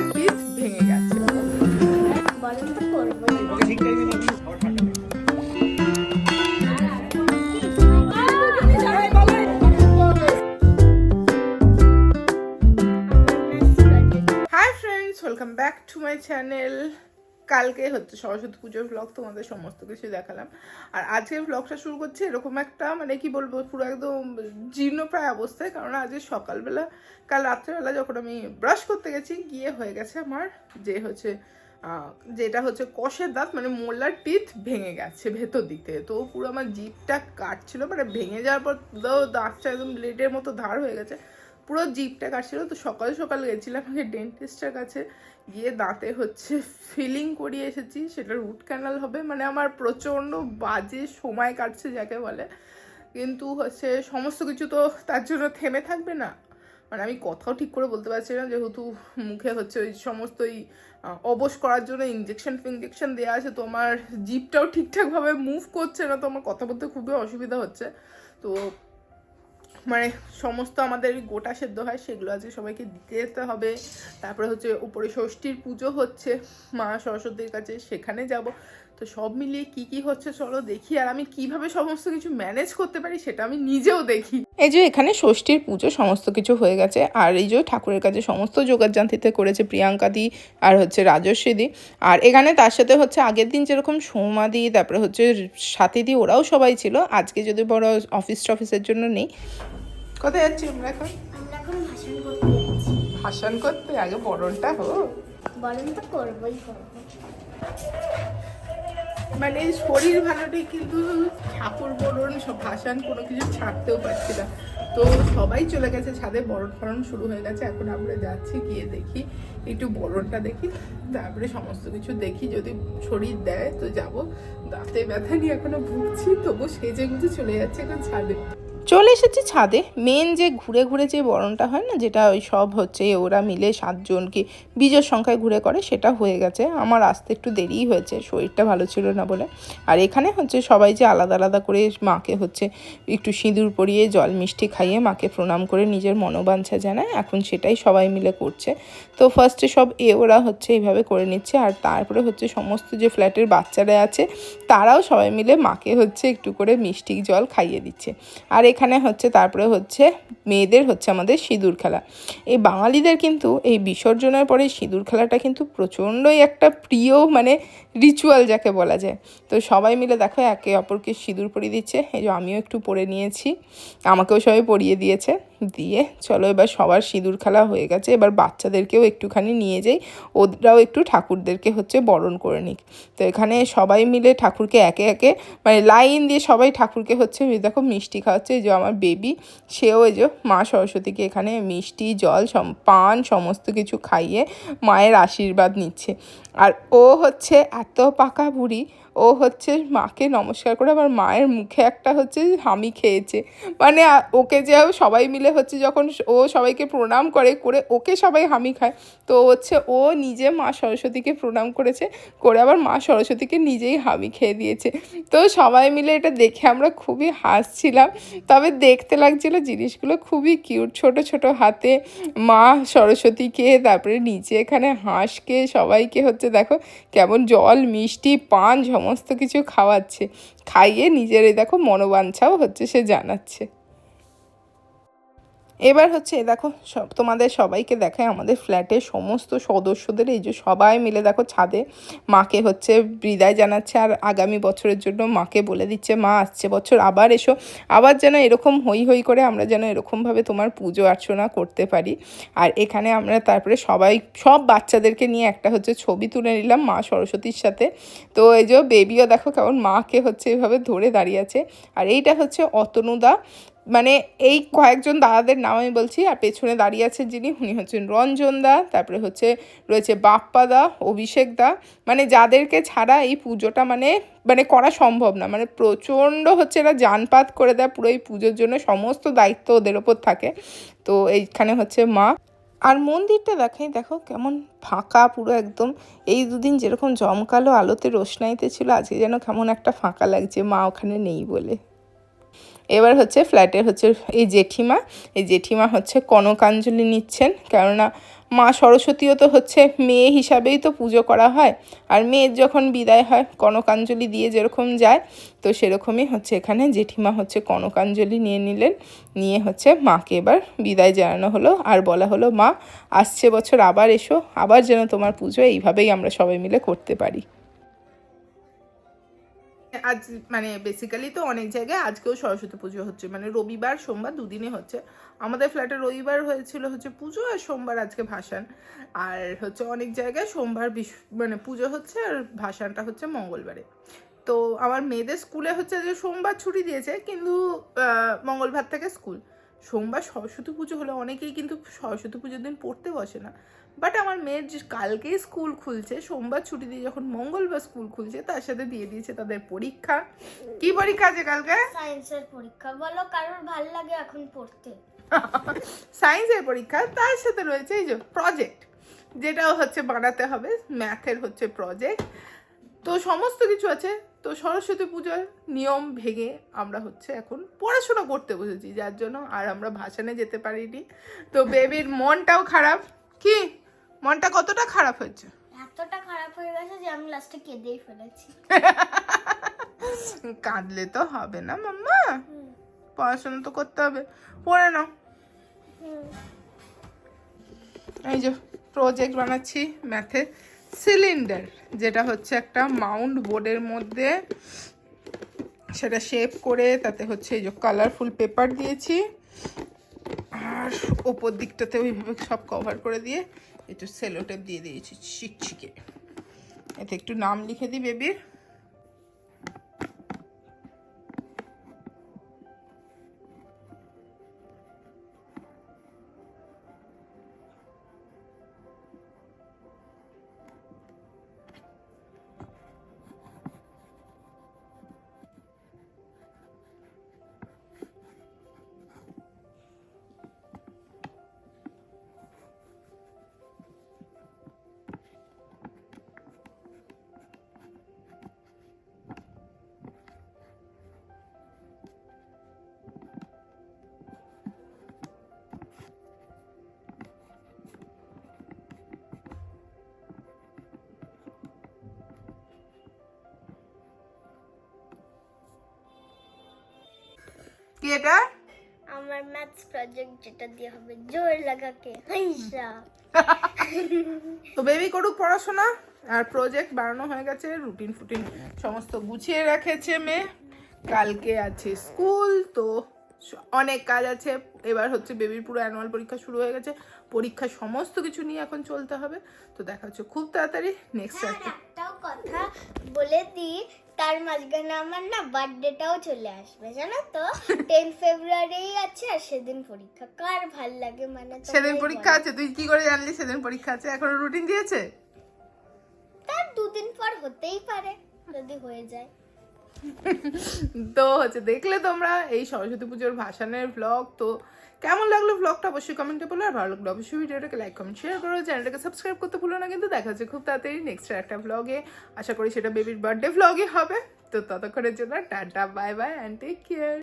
মোল্লার পিঠ ভেঙে গেছে। Welcome back to my channel কালকে হচ্ছে সরস্বতী পুজোর ব্লগ তোমাদের সমস্ত কিছু দেখালাম। আর আজকের ব্লগটা শুরু করছি এরকম একটা মানে কি বলব, পুরো একদম জীর্ণপ্রায় অবস্থায়, কারণ আজকে সকালবেলা, কাল রাত্রেবেলা যখন আমি ব্রাশ করতে গেছি, গিয়ে হয়ে গেছে আমার যে হচ্ছে যেটা হচ্ছে কষের দাঁত মানে মোল্লার টিথ ভেঙে গেছে ভেতর দিক। তো পুরো আমার জিভটা কাটছিল মানে ভেঙে যাওয়ার পর দাঁতটা একদম ব্লেডের মতো ধার হয়ে গেছে। পুরো জিপটা কাটছিল। তো সকাল সকাল গেছিলাম আগে ডেন্টিস্টের কাছে। গিয়ে দাঁতে হচ্ছে ফিলিং করিয়ে এসেছি। সেটা রুট ক্যানাল হবে। মানে আমার প্রচণ্ড বাজে সময় কাটছে যাকে বলে। কিন্তু হচ্ছে সমস্ত কিছু তো তার জন্য থেমে থাকবে না। মানে আমি কথাও ঠিক করে বলতে পারছি না। যেহেতু মুখে হচ্ছে ওই সমস্ত ওই অবশ করার জন্য ইঞ্জেকশন ফিঞ্জেকশন দেওয়া আছে, তো আমার জিভটাও ঠিকঠাকভাবে মুভ করছে না। তো আমার কথা বলতে খুবই অসুবিধা হচ্ছে। তো মানে সমস্ত আমাদের গোটা সেদ্ধ হয়, সেগুলো আজকে সবাইকে দিতে যেতে হবে। তারপরে হচ্ছে উপরে ষষ্ঠীর পুজো হচ্ছে, মা সরস্বতীর কাছে সেখানে যাব। তো সব মিলিয়ে কি কি হচ্ছে চলো দেখি আর আমি কীভাবে সমস্ত কিছু ম্যানেজ করতে পারি সেটা আমি নিজেও দেখি। এই যে এখানে ষষ্ঠীর পুজো সমস্ত কিছু হয়ে গেছে আর এই যে ঠাকুরের কাছে সমস্ত যোগার জান্তিতে করেছে প্রিয়াঙ্কা দি আর হচ্ছে রাজস্বী দি। আর এখানে তার সাথে হচ্ছে আগের দিন যেরকম সৌমা দি তারপরে হচ্ছে সাথী দি ওরাও সবাই ছিল। আজকে যদি বড় অফিস টফিসের জন্য নেই। কোথায় যাচ্ছি আমরা এখন? আমরা ভাষণ করতে যাচ্ছি। ভাষণ করতে? আগে বরণটা হোক। বলেন তো করবোই করব। মানে শরীর ভালোটাই কিন্তু ঠাকুর বরণ সব ভাসান কোনো কিছু ছাড়তেও পারছি না। তো সবাই চলে গেছে, ছাদে বরণ ফরণ শুরু হয়ে গেছে। এখন আমরা যাচ্ছি, গিয়ে দেখি, একটু বরণটা দেখি, তারপরে সমস্ত কিছু দেখি, যদি শরীর দেয় তো যাব। দাঁতে ব্যথা নিয়ে এখনও ভুগছি তবু সেজে গুজে চলে যাচ্ছে এখন ছাদে। চলে এসেছি ছাদে। মেন যে ঘুরে ঘুরে যে বরণটা হয় না, যেটা ওই সব হচ্ছে ওরা মিলে সাতজন কি বীজের সংখ্যায় ঘুরে করে, সেটা হয়ে গেছে। আমার আসতে একটু দেরিই হয়েছে, শরীরটা ভালো ছিল না বলে। আর এখানে হচ্ছে সবাই যে আলাদা আলাদা করে মাকে হচ্ছে একটু সিঁদুর পরিয়ে জল মিষ্টি খাইয়ে মাকে প্রণাম করে নিজের মনোবাঞ্ছা জানায়, এখন সেটাই সবাই মিলে করছে। তো ফার্স্টে সব এ, ওরা হচ্ছে এইভাবে করে নিচ্ছে। আর তারপরে হচ্ছে সমস্ত যে ফ্ল্যাটের বাচ্চারা আছে, তারাও সবাই মিলে মাকে হচ্ছে একটু করে মিষ্টি জল খাইয়ে দিচ্ছে। আর এখানে হচ্ছে, তারপরে হচ্ছে মেয়েদের হচ্ছে আমাদের সিঁদুর খেলা। এই বাঙালিদের কিন্তু এই বিসর্জনের পরে সিঁদুর খেলাটা কিন্তু প্রচণ্ডই একটা প্রিয় মানে রিচুয়াল যাকে বলা যায়। তো সবাই মিলে দেখো একে অপরকে সিঁদুর পরিয়ে দিচ্ছে। এই যে আমিও একটু পরে নিয়েছি। আমাকেও সবাই পরিয়ে দিয়েছে। দিয়ে, চলো এবার সবার সিঁদুর খেলা হয়ে গেছে, এবার বাচ্চাদেরকেও একটুখানি নিয়ে যাই ওরাও একটু ঠাকুরদেরকে হচ্ছে বরণ করে নিক। তো এখানে সবাই মিলে ঠাকুরকে একে একে মানে লাইন দিয়ে সবাই ঠাকুরকে হচ্ছে দেখো মিষ্টি খাওয়াচ্ছে যে আমার বেবি, সেও এই যে মা সরস্বতীকে এখানে মিষ্টি, জল পান, সমস্ত কিছু খাইয়ে মায়ের আশীর্বাদ নিচ্ছে। আর ও হচ্ছে এত পাকা বুড়ি ও হচ্ছে মাকে নমস্কার করে আবার মায়ের মুখে একটা হচ্ছে হামি খেয়েছে। মানে ওকে যে সবাই মিলে হচ্ছে যখন ও সবাইকে প্রণাম করে করে ওকে সবাই হামি খায়। তো হচ্ছে ও নিজে মা সরস্বতীকে প্রণাম করেছে, করে আবার মা সরস্বতীকে নিজেই হামি খেয়ে দিয়েছে। তো সবাই মিলে এটা দেখে আমরা খুবই হাসছিলাম। তবে দেখতে লাগছিল জিনিসগুলো খুবই কিউট, ছোট ছোট হাতে। মা সরস্বতীকে, তারপরে নিচে এখানে হাঁসকে, সবাইকে হচ্ছে দেখো কেমন জল, মিষ্টি, পান সমস্ত কিছু খাওয়াচ্ছে। খাইয়ে নিজের এই দেখো মনোবাঞ্ছাও হচ্ছে সে জানাচ্ছে। এবার হচ্ছে, দেখো, সব, তোমাদের সবাইকে দেখায় আমাদের ফ্ল্যাটের সমস্ত সদস্যদের, এই যে সবাই মিলে দেখো ছাদে মাকে হচ্ছে বিদায় জানাচ্ছে আর আগামী বছরের জন্য মাকে বলে দিচ্ছে, মা, আসছে বছর, আবার এসো। আবার যেন এরকম হই হই করে আমরা যেন এরকমভাবে তোমার পুজো অর্চনা করতে পারি। আর এখানে আমরা তারপরে সবাই, সব বাচ্চাদেরকে নিয়ে একটা হচ্ছে ছবি তুলে নিলাম মা সরস্বতীর সাথে। তো এই যে বেবিও দেখো কেমন মাকে হচ্ছে এভাবে ধরে দাঁড়িয়ে আছে। আর এইটা হচ্ছে অতনুদা। মানে এই কয়েকজন দাদাদের নাম আমি বলছি, আর পেছনে দাঁড়িয়ে আছেন যিনি, উনি হচ্ছেন রঞ্জন দা, তারপরে হচ্ছে রয়েছে বাপ্পা দা, অভিষেক দা। মানে যাদেরকে ছাড়া এই পুজোটা মানে মানে করা সম্ভব না। মানে প্রচণ্ড হচ্ছে এরা জানপাত করে দেয়, পুরো এই পুজোর জন্য সমস্ত দায়িত্ব ওদের ওপর থাকে। তো এইখানে হচ্ছে মা। আর মন্দিরটা দেখাই, দেখো কেমন ফাঁকা, পুরো একদম। এই দুদিন যেরকম জমকালো আলোতে রোশনাইতে ছিল, আজকে যেন কেমন একটা ফাঁকা লাগছে, মা ওখানে নেই বলে। এবার হচ্ছে ফ্ল্যাটের হচ্ছে এই জেঠিমা এই জেঠিমা হচ্ছে কনকাঞ্জলি নিচ্ছেন। কেননা মা সরস্বতীও তো হচ্ছে মেয়ে হিসাবেই তো পুজো করা হয়। আর মেয়ের যখন বিদায় হয়, কনকাঞ্জলি দিয়ে যেরকম যায়, তো সেরকমই হচ্ছে এখানে জেঠিমা হচ্ছে কনকাঞ্জলি নিয়ে নিলেন। নিয়ে হচ্ছে মাকে এবার বিদায় জানানো হলো। আর বলা হলো, মা, আসছে বছর, আবার এসো। আবার যেন তোমার পুজো এইভাবেই আমরা সবাই মিলে করতে পারি। আজ মানে বেসিক্যালি তো অনেক জায়গায় আজকেও সরস্বতী পুজো হচ্ছে। মানে রবিবার, সোমবার দুদিনে হচ্ছে। আমাদের ফ্ল্যাটে রবিবার হয়েছিল হচ্ছে পুজো আর সোমবার আজকে ভাসান। আর হচ্ছে অনেক জায়গায় সোমবার বিশ- মানে পুজো হচ্ছে আর ভাসানটা হচ্ছে মঙ্গলবারে। তো আমার মেয়েদের স্কুলে হচ্ছে যে সোমবার ছুটি দিয়েছে, কিন্তু মঙ্গলবার থেকে স্কুল সোমবার সরস্বতী পুজো হলে অনেকেই কিন্তু সরস্বতী পুজোর দিন পড়তে বসে না। বাট আমার মেয়ের যে কালকেই স্কুল খুলছে সোমবার ছুটি দিয়ে যখন মঙ্গলবার স্কুল খুলছে তার সাথে দিয়ে দিয়েছে তাদের পরীক্ষা। কি পরীক্ষা আছে কালকে? সায়েন্সের পরীক্ষা। বলো কারোর ভালো লাগে এখন পড়তে? সায়েন্সের পরীক্ষা তার সাথে রয়েছে এই যে প্রজেক্ট যেটাও হচ্ছে বানাতে হবে। ম্যাথের হচ্ছে প্রজেক্ট তো সমস্ত কিছু আছে। তো সরস্বতী পুজোর নিয়ম ভেঙে আমরা হচ্ছে এখন পড়াশোনা করতে বসেছি যার জন্য আর আমরা ভাসানে যেতে পারিনি। তো বেবির মনটাও খারাপ। কি? মনটা কতটা খারাপ হয়েছে? এতটা খারাপ হয়ে গেছে যে আমি লাস্টে কেঁদেই ফেলেছি। কাঁদলে তো হবে না মাম্মা। পড়াশোনা তো করতে হবে। পড়ে নাও। এই যে প্রজেক্ট বানাচ্ছি ম্যাথে সিলিন্ডার, যেটা হচ্ছে একটা মাউন্ট বোর্ডের মধ্যে। সেটা শেপ করে তাতে হচ্ছে এই যে কালারফুল পেপার দিয়েছি। আর ওপর দিকটাতে ওইভাবে সব কভার করে দিয়ে একটু সেলোটেপ দিয়ে দিয়েছি ছিকছিকে। এতে একটু নাম লিখে দিই বেবির এটা আমার ম্যাথস প্রজেক্ট যেটা দিয়ে হবে জোর লাগাকে হাইসা। তো বেবি করুক পড়াশোনা আর প্রজেক্ট বানানো হয়ে গেছে রুটিন ফুটিন সমস্ত গুছিয়ে রেখেছে মেয়ে। কালকে আছে স্কুল তো অনেক কাজ আছে। এবার হচ্ছে বেবির পুরো অ্যানুয়াল পরীক্ষা শুরু হয়ে গেছে। পরীক্ষা সমস্ত কিছু নিয়ে এখন চলতে হবে। তো দেখা হচ্ছে খুব তাড়াতাড়ি নেক্সট হ্যাঁ কথা বলে দিই তার মাঝখানে আমার না বার্থডেটাও চলে আসবে জানো তো? টেন ফেব্রুয়ারি আছে আর সেদিন পরীক্ষা। কার ভালো লাগে মানে সেদিন পরীক্ষা আছে তুই কি করে জানলি সেদিন পরীক্ষা আছে? এখনও রুটিন দিয়েছে? তার দুদিন পর হতেই পারে যদি হয়ে যায়। তো হচ্ছে দেখলে তোমরা এই সরস্বতী পুজোর ভাসানের ব্লগ তো কেমন লাগল ব্লগটা অবশ্যই কমেন্টে বলো, আর ভালো লাগল অবশ্যই ভিডিওটাকে লাইক কমেন্ট শেয়ার করো চ্যানেলটাকে সাবস্ক্রাইব করতে ভুলো না কিন্তু দেখা হচ্ছে খুব তাড়াতাড়ি নেক্সট একটা ব্লগে আশা করি সেটা বেবির বার্থডে ব্লগে হবে। তো ততক্ষণের জন্য tata bye bye and take care